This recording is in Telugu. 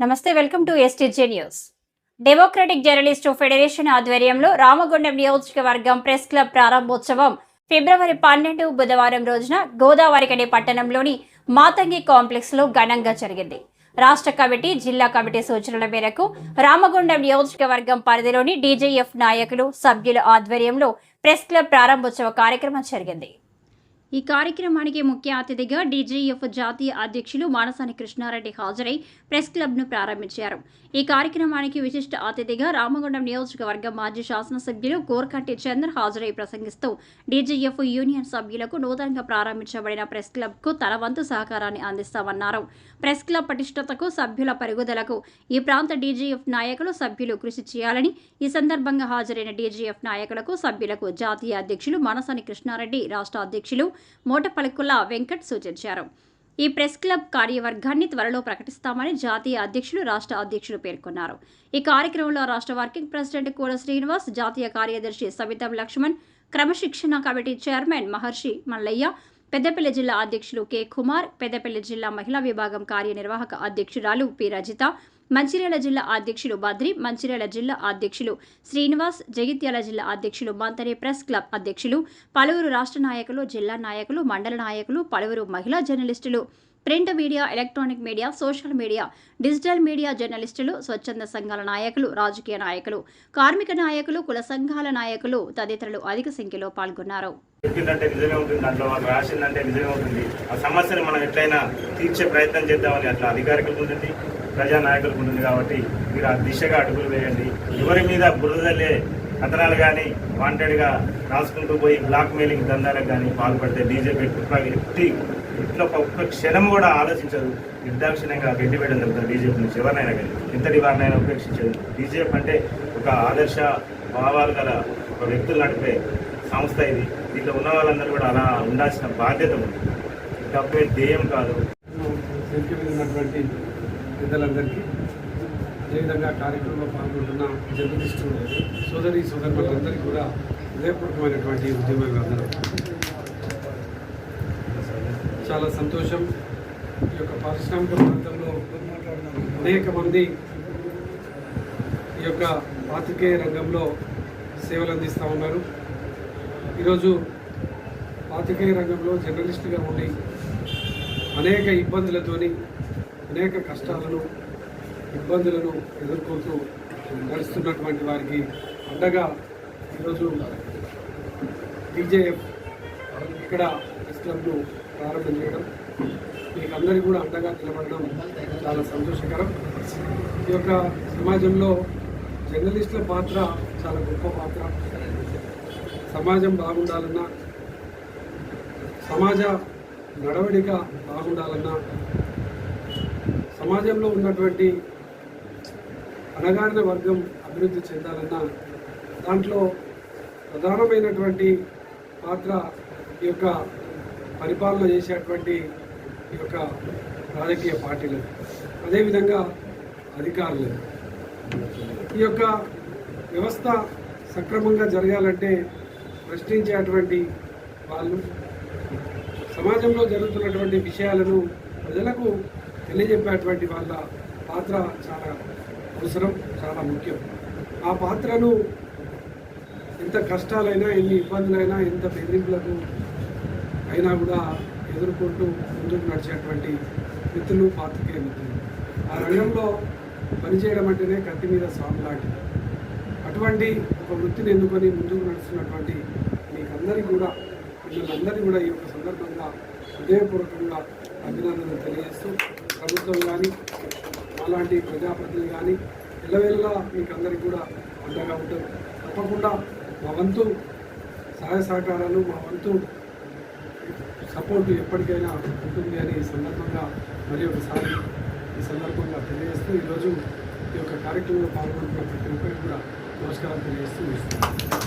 నమస్తే welcome to STJ news democratic journalist federation ఆధ్వర్యంలో రామగుండం నియోజకవర్గం ప్రెస్ క్లబ్ ప్రారంభోత్సవం ఫిబ్రవరి పన్నెండు బుధవారం రోజున గోదావరికని పట్టణంలోని మాతంగి కాంప్లెక్స్లో ఘనంగా జరిగింది. రాష్ట్ర కమిటీ జిల్లా కమిటీ సూచనల మేరకు రామగుండం నియోజకవర్గం పరిధిలోని డీజేఎఫ్ నాయకులు సభ్యుల ఆధ్వర్యంలో ప్రెస్ క్లబ్ ప్రారంభోత్సవ కార్యక్రమం జరిగింది. ఈ కార్యక్రమానికి ముఖ్య అతిథిగా డీజీఎఫ్ జాతీయ అధ్యక్షులు మానసాని కృష్ణారెడ్డి హాజరై ప్రెస్ క్లబ్ను ప్రారంభించారు. ఈ కార్యక్రమానికి విశిష్ట అతిథిగా రామగుండం నియోజకవర్గం మాజీ శాసనసభ్యులు కోరకంటి చంద్ర హాజరై ప్రసంగిస్తూ డీజీఎఫ్ యూనియన్ సభ్యులకు నూతనంగా ప్రారంభించబడిన ప్రెస్ క్లబ్కు తన వంతు సహకారాన్ని అందిస్తామన్నారు. ప్రెస్ క్లబ్ పటిష్టతకు సభ్యుల పెరుగుదలకు ఈ ప్రాంత డీజీఎఫ్ నాయకులు సభ్యులు కృషి చేయాలని ఈ సందర్భంగా హాజరైన డీజీఎఫ్ నాయకులకు సభ్యులకు జాతీయ అధ్యక్షులు మానసాని కృష్ణారెడ్డి రాష్ట్ర అధ్యక్షులు మోటపలుకుల వెంకట్ సూచించారు. ఈ ప్రెస్ క్లబ్ కార్యవర్గాన్ని త్వరలో ప్రకటిస్తామని జాతీయ అధ్యక్షులు రాష్ట్ర అధ్యక్షులు పేర్కొన్నారు. ఈ కార్యక్రమంలో రాష్ట్ర వర్కింగ్ ప్రెసిడెంట్ కూడ శ్రీనివాస్ జాతీయ కార్యదర్శి సవితం లక్ష్మణ్ క్రమశిక్షణ కమిటీ చైర్మన్ మహర్షి మల్లయ్య పెద్దపల్లి జిల్లా అధ్యక్షులు కె. కుమార్ పెద్దపల్లి జిల్లా మహిళా విభాగం కార్యనిర్వాహక అధ్యక్షురాలు పి. రజిత మంచిర్యాల జిల్లా అధ్యక్షులు బద్రి మంచిర్యాల జిల్లా అధ్యక్షులు శ్రీనివాస్ జగిత్యాల జిల్లా అధ్యక్షులు మంతరే ప్రెస్ క్లబ్ అధ్యక్షులు పలువురు రాష్ట్ర నాయకులు జిల్లా నాయకులు మండల నాయకులు పలువురు మహిళా జర్నలిస్టులు print media electronic media social media digital media జర్నలిస్టులు స్వచ్ఛంద సంఘాల నాయకులు రాజకీయ నాయకులు కార్మిక నాయకులు కుల సంఘాల నాయకులు తదితరులు అధిక సంఖ్యలో పాల్గొన్నారు. చెప్పిందంటే నిజమే ఉంటుంది దాంట్లో వాళ్ళు రాసిందంటే నిజమే ఉంటుంది. ఆ సమస్యను మనం ఎట్లయినా తీర్చే ప్రయత్నం చేద్దామని అట్లా అధికారికులకు ఉంటుంది ప్రజా నాయకులకు ఉంటుంది కాబట్టి మీరు ఆ దిశగా అడుగులు వేయండి. ఎవరి మీద బురదలే కథనాలు కానీ వాంటెడ్గా రాసుకుంటూ పోయి బ్లాక్ మెయిలింగ్ దందాలకు కానీ పాల్పడితే బీజేపీ కుట్ర ఎట్టి ఇట్లా ఒక్క క్షణం కూడా ఆలోచించదు. నిర్దాక్షిణ్యంగా గడ్డివేయడం జరుగుతుంది బీజేపీ నుంచి. ఎవరినైనా కానీ ఎంతటి వారినైనా ఉపేక్షించదు. బీజేపీ అంటే ఒక ఆదర్శ భావాలు గల ఒక వ్యక్తులు నడిపే సంస్థ ఇది. దీంట్లో ఉన్న వాళ్ళందరూ కూడా అలా ఉండాల్సిన బాధ్యత ఉంది. డబ్బే ధ్యేయం కాదు. పెద్దలందరికీ అదేవిధంగా కార్యక్రమంలో పాల్గొంటున్న జర్నలిస్టు సోదరి సోదరులందరికీ కూడా హృదయపూర్వకమైనటువంటి ఉద్యమాలందరూ చాలా సంతోషం. ఈ యొక్క పారిశ్రామిక ప్రాంతంలో అనేక మంది ఈ యొక్క పాత్రికేయ రంగంలో సేవలు అందిస్తూ ఉన్నారు. ఈరోజు పాత్రికేయ రంగంలో జర్నలిస్టుగా ఉండి అనేక ఇబ్బందులతోని అనేక కష్టాలను ఇబ్బందులను ఎదుర్కొంటూ నడుస్తున్నటువంటి వారికి అండగా ఈరోజు బీజేఎఫ్ ఇక్కడ ప్రెస్ క్లబ్ను ప్రారంభం చేయడం మీకు అందరికీ కూడా అండగా నిలబడడం చాలా సంతోషకరం. ఈ యొక్క సమాజంలో జర్నలిస్టుల పాత్ర చాలా గొప్ప పాత్ర. సమాజం బాగుండాలన్నా సమాజ నడవడిక బాగుండాలన్నా సమాజంలో ఉన్నటువంటి అణగారిన వర్గం అభివృద్ధి చెందాలన్నా దాంట్లో ప్రధానమైనటువంటి పాత్ర ఈ యొక్క పరిపాలన చేసేటువంటి ఈ యొక్క రాజకీయ పార్టీలు. అదేవిధంగా అధికారులు. ఈ యొక్క వ్యవస్థ సక్రమంగా జరగాలంటే ప్రశ్నించేటువంటి వాళ్ళు సమాజంలో జరుగుతున్నటువంటి విషయాలను ప్రజలకు తెలియజెప్పేటువంటి వాళ్ళ పాత్ర చాలా అవసరం చాలా ముఖ్యం. ఆ పాత్రను ఎంత కష్టాలైనా ఎన్ని ఇబ్బందులైనా ఎంత బెదిరింపులకు అయినా కూడా ఎదుర్కొంటూ ముందుకు నడిచేటువంటి మిత్రులు పాత్రికేయ మిత్రులు. ఆ రంగంలో పనిచేయడం అంటేనే కత్తి మీద స్వామి లాంటిది. అటువంటి ఒక వృత్తిని ఎన్నుకొని ముందుకు నడుస్తున్నటువంటి మీకందరికీ కూడా మిమ్మల్ని కూడా ఈ యొక్క సందర్భంగా హృదయపూర్వకంగా అభినందనలు తెలియజేస్తూ ప్రభుత్వం కానీ అలాంటి ప్రజాప్రతినిధులు కానీ ఎల్లవేళలా మీకు అందరికీ కూడా అండగా ఉంటారు తప్పకుండా మా వంతు సహాయ సహకారాలు మా వంతు సపోర్టు ఎప్పటికైనా ఉంటుంది అని ఈ సందర్భంగా మరి ఒకసారి ఈ సందర్భంగా తెలియజేస్తూ ఈరోజు ఈ యొక్క కార్యక్రమంలో పాల్గొంటున్న ప్రతి ఒక్కరికి కూడా నమస్కారం తెలియజేస్తూ ఇస్తున్నాను